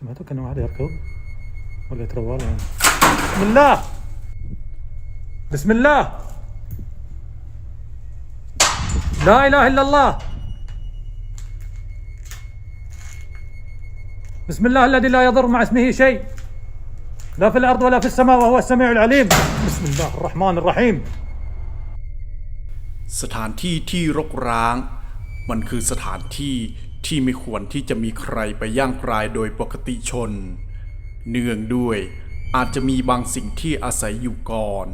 سمعتوا كانوا عاد يركض ولا يتروال يعني بسم الله بسم الله لا اله الا الله بسم الله الذي لا يضر مع اسمه شيء لا في الارض ولا في السماء وهو السميع العليم بسم الله الرحمن الرحيم สถานที่ที่รกร้าง มันคือสถานที่ที่ไม่ควรที่จะมีใครไปย่างกรายโดยปกติชน เนื่องด้วยอาจจะมีบางสิ่งที่อาศัยอยู่ก่อน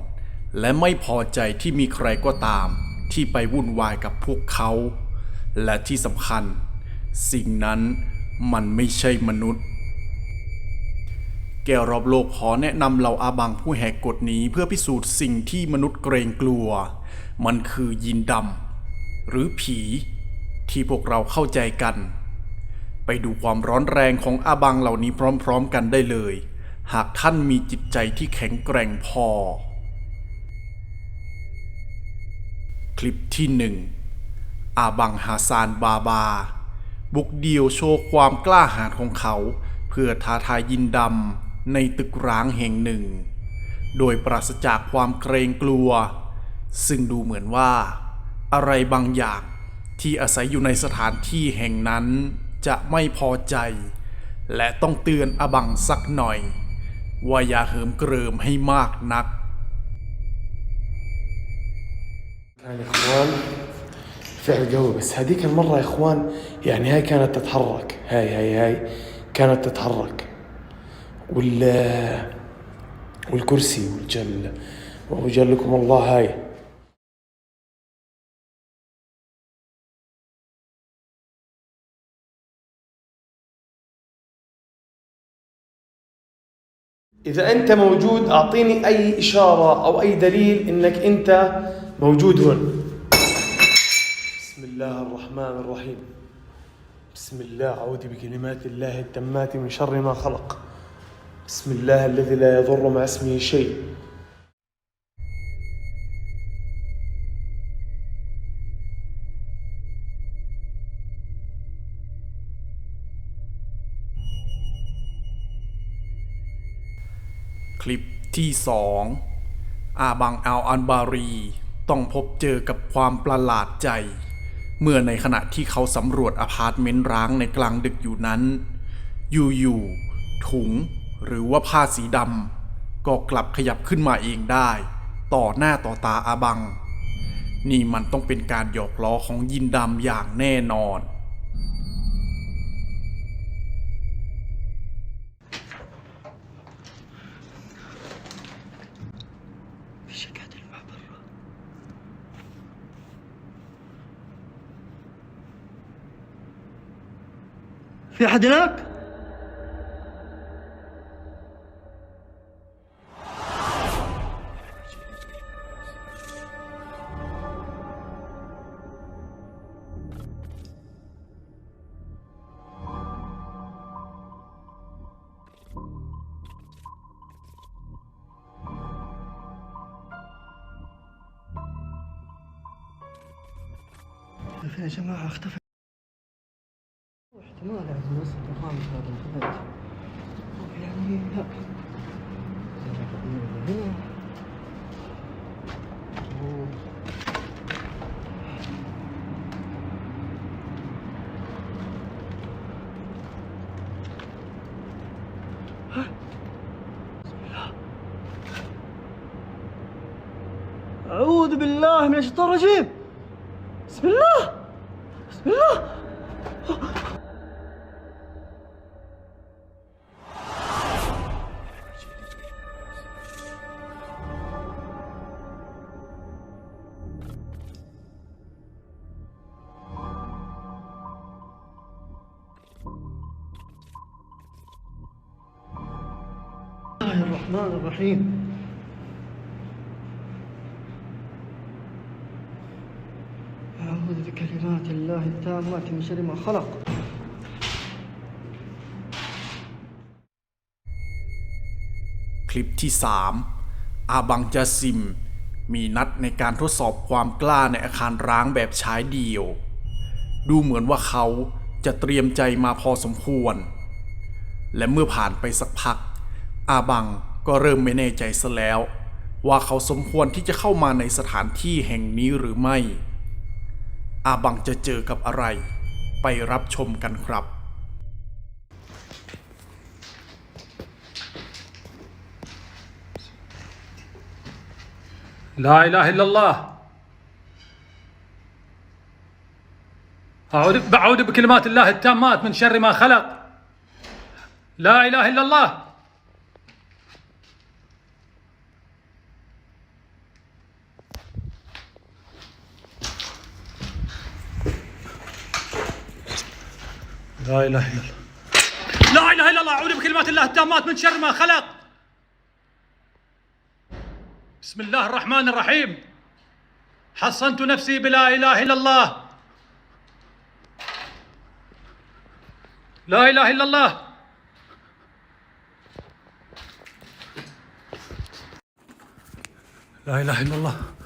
และไม่พอใจที่มีใครก็ตาม ที่ไปวุ่นวายกับพวกเขา และที่สำคัญ สิ่งนั้นมันไม่ใช่มนุษย์ แก้วรอบโลกขอแนะนำเหล่าอาบังผู้แหกกฎนี้เพื่อพิสูจน์สิ่งที่มนุษย์เกรงกลัว มันคือยินดำหรือผี ที่พวกเราเข้าใจกัน ไปดูความร้อนแรงของอาบังเหล่านี้พร้อมๆกันได้เลย หากท่านมีจิตใจที่แข็งแกร่งพอ คลิปที่หนึ่งอาบังฮาซานบาบา บุกเดี่ยวโชว์ความกล้าหาญของเขา เพื่อท้าทายยินดำในตึกร้างแห่งหนึ่ง โดยปราศจากความเกรงกลัว ซึ่งดูเหมือนว่า อะไรบางอย่าง ที่อาศัยอยู่ในสถานที่แห่งนั้นจะไม่พอใจ และต้องเตือนอบังสักหน่อย ว่าอย่าเหิมเกริมให้มากนัก كان يا اخوان فعل قوي بس هذيك المرة يا اخوان يعني هاي كانت تتحرك هاي هاي هاي كانت تتحرك وال والكرسي والجل وجل لكم الله هاي إذا أنت موجود أعطيني أي إشارة أو أي دليل إنك أنت موجود هون. بسم الله الرحمن الرحيم. بسم الله أعوذ بكلمات الله التامات من شر ما خلق. بسم الله الذي لا يضر مع اسمه شيء. ที่สองอาบังอัลอันบารีต้องพบเจอกับความประหลาดใจ เมื่อในขณะที่เขาสำรวจอพาร์ตเมนต์ร้างในกลางดึกอยู่นั้น อยู่ๆถุงหรือว่าผ้าสีดำก็กลับขยับขึ้นมาเองได้ ต่อหน้าต่อตาอาบัง นี่มันต้องเป็นการหยอกล้อของยินดำอย่างแน่นอน في أحد هناك؟ يا جماعة اختفى الوسط الخامس هذا الخبز يعني هكذا أعوذ بالله من الشيطان الرجيم. بسم الله. بسم الله. الرحمن الرحيم أعوذ بكلمات الله التامات من شر ما خلق คลิปที่ 3 อาบังจาซิม มีนัดในการทดสอบความกล้าในอาคารร้างแบบใช้เดียว ดูเหมือนว่าเขาจะเตรียมใจมาพอสมควร และเมื่อผ่านไปสักพัก อาบังก็เริ่มไม่แน่ใจซะแล้ว ว่าเขาสมควรที่จะเข้ามาในสถานที่แห่งนี้หรือไม่ อาบังจะเจอกับอะไร ไปรับชมกันครับ لا إله إلا الله أعوذ أعوذ بكلمات الله التامات من شر ما خلق لا إله إلا الله لا إله إلا الله. لا إله إلا الله أعوذ بكلمات الله التامات من شر ما خلق. بسم الله الرحمن الرحيم. حصنت نفسي بلا إله إلا الله. لا إله إلا الله. لا إله إلا الله.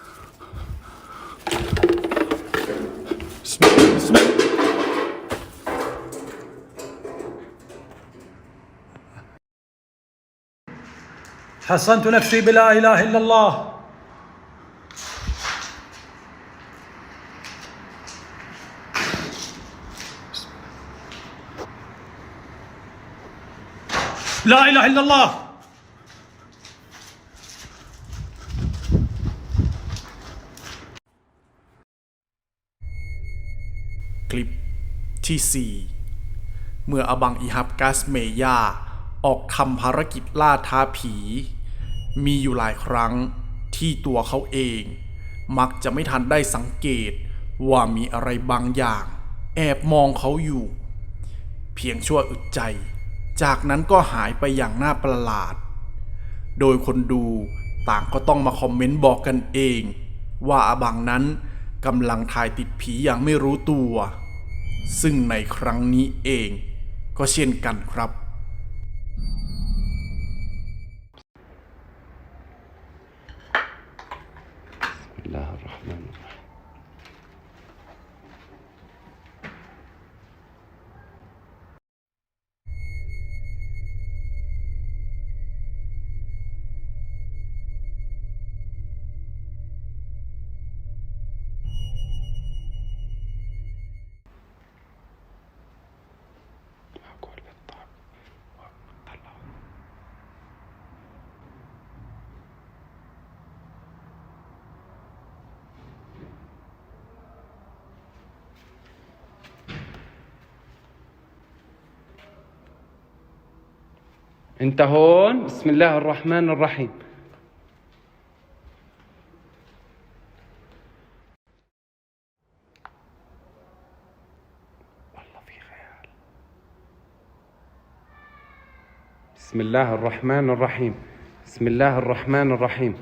حصنت نفسي بلا اله الا الله لا اله الا اللهคลิปที่ 4 เมื่ออบังอิฮับกัสเมยาออกทำภารกิจล่าท้าผี มีอยู่หลายครั้งที่ตัวเขาเอง มักจะไม่ทันได้สังเกตว่ามีอะไรบางอย่าง แอบมองเขาอยู่ เพียงชั่วอึดใจ จากนั้นก็หายไปอย่างน่าประหลาด โดยคนดูต่างก็ต้องมาคอมเมนต์บอกกันเอง ว่าอาบังนั้นกำลังถ่ายติดผีอย่างไม่รู้ตัว ซึ่งในครั้งนี้เองก็เช่นกันครับ انت هون؟ بسم الله الرحمن الرحيم. بسم الله الرحمن الرحيم. بسم الله الرحمن الرحيم.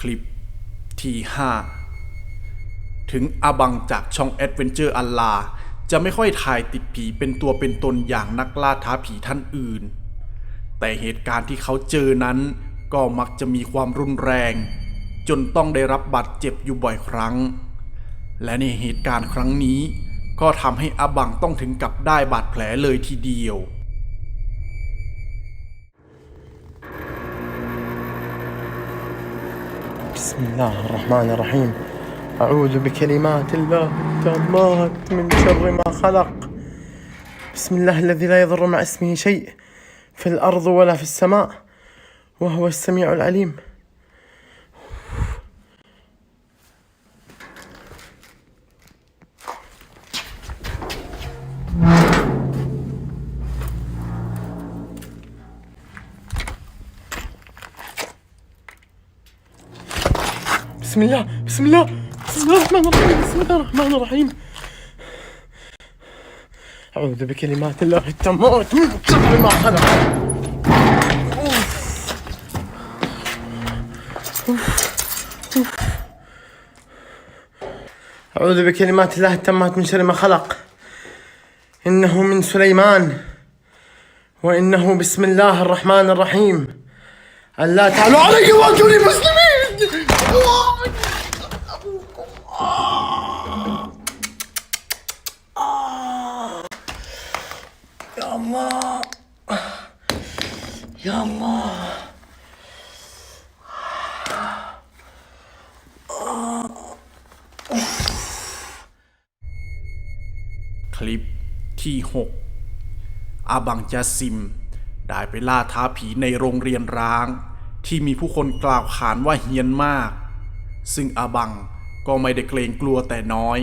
คลิปที่ 5 ถึงอาบังจากช่อง Adventure อัลลาจะไม่ค่อยถ่ายติดผีเป็นตัวเป็นตนอย่างนักล่าท้าผีท่านอื่น แต่เหตุการณ์ที่เขาเจอนั้น ก็มักจะมีความรุนแรง จนต้องได้รับบาดเจ็บอยู่บ่อยครั้ง และในเหตุการณ์ครั้งนี้ ก็ทำให้อาบังต้องถึงกับได้บาดแผลเลยทีเดียว بسم الله الرحمن الرحيم. أعوذ بكلمات الله التامات من شر ما خلق. بسم الله الذي لا يضر مع اسمه شيء في الأرض ولا في السماء وهو السميع العليم. بسم الله بسم الله بسم الله الرحمن الرحيم بسم الله الرحمن الرحيم. أعوذ بكلمات الله التامات من شر ما خلق. أعوذ بكلمات الله التامات من شر ما خلق. إنه من سليمان وإنه بسم الله الرحمن الرحيم. ألا تعلوا علي وأتوني مسلمين. Yama. คลิปที่ 6 อาบังจาซิม ได้ไปล่าท้าผีในโรงเรียนร้าง ที่มีผู้คนกล่าวขานว่าเฮียนมาก ซึ่งอาบังก็ไม่ได้เกรงกลัวแต่น้อย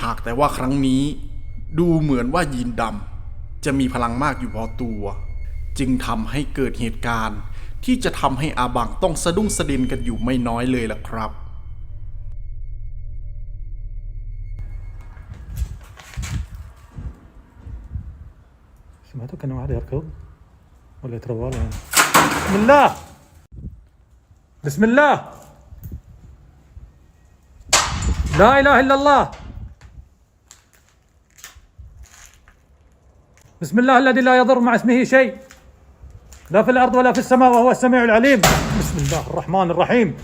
หากแต่ว่าครั้งนี้ ดูเหมือนว่ายีนดำจะมีพลังมากอยู่พอตัว จึงทำให้เกิดเหตุการณ์ ที่จะทำให้อาบังต้องสะดุ้งสะเด็นกันอยู่ไม่น้อยเลยล่ะครับ سمعتوا كانوا قاعد يركض ولا يتروى يعني بسم الله بسم الله لا اله الا الله بسم الله الذي لا يضر مع اسمه شيء لا في الأرض ولا في السماء وهو السميع العليم. بسم الله الرحمن الرحيم.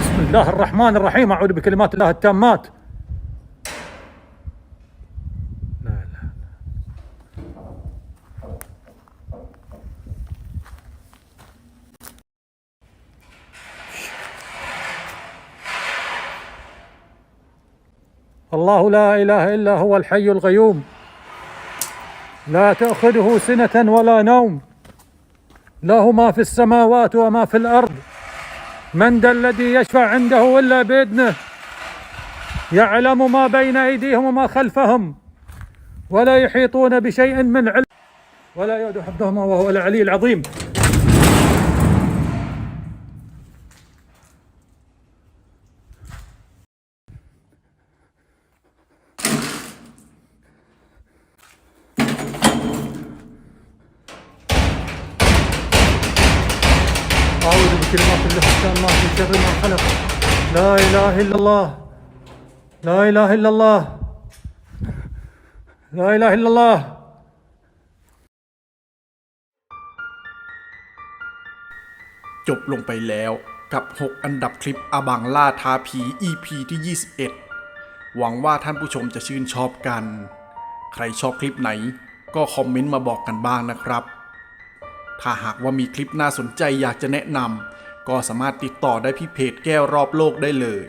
بسم الله الرحمن الرحيم. أعوذ بكلمات الله التامات لا لا الله لا إله إلا هو الحي القيوم. لا تأخذه سنة ولا نوم. له ما في السماوات وما في الأرض. من ذا الذي يشفع عنده إلا بإذنه. يعلم ما بين أيديهم وما خلفهم. ولا يحيطون بشيء من علم. ولا يؤد حفظهما وهو العلي العظيم. ilahe illallah La ilahe illallah La ilahe illallah จบลงไปแล้วกับ 6 อันดับคลิปอาบังล่าท้าผี EP ที่ 21 หวังว่าท่านผู้ชมจะชื่นชอบกัน ใครชอบคลิปไหนก็คอมเมนต์มาบอกกันบ้างนะครับ ถ้าหากว่ามีคลิปน่าสนใจอยากจะแนะนำ ก็สามารถติดต่อได้ที่เพจแก้วรอบโลกได้เลย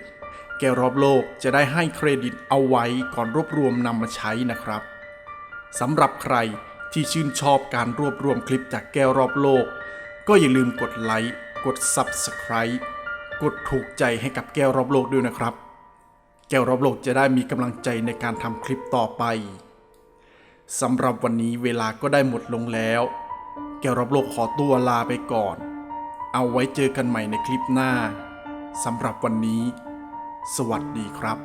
แก้วรอบโลกจะได้ให้เครดิตเอาไว้ก่อนรวบรวมนำมาใช้นะครับสำหรับใครที่ชื่นชอบการรวบรวมคลิปจากแก้วรอบโลก ก็อย่าลืมกดไลค์กด Subscribe กดถูกใจให้กับแก้วรอบโลกด้วยนะครับ แก้วรอบโลกจะได้มีกำลังใจในการทำคลิปต่อไปสำหรับวันนี้เวลาก็ได้หมดลงแล้ว แก้วรอบโลกขอตัวลาไปก่อน เอาไว้เจอกันใหม่ในคลิปหน้าสำหรับวันนี้ สวัสดีครับ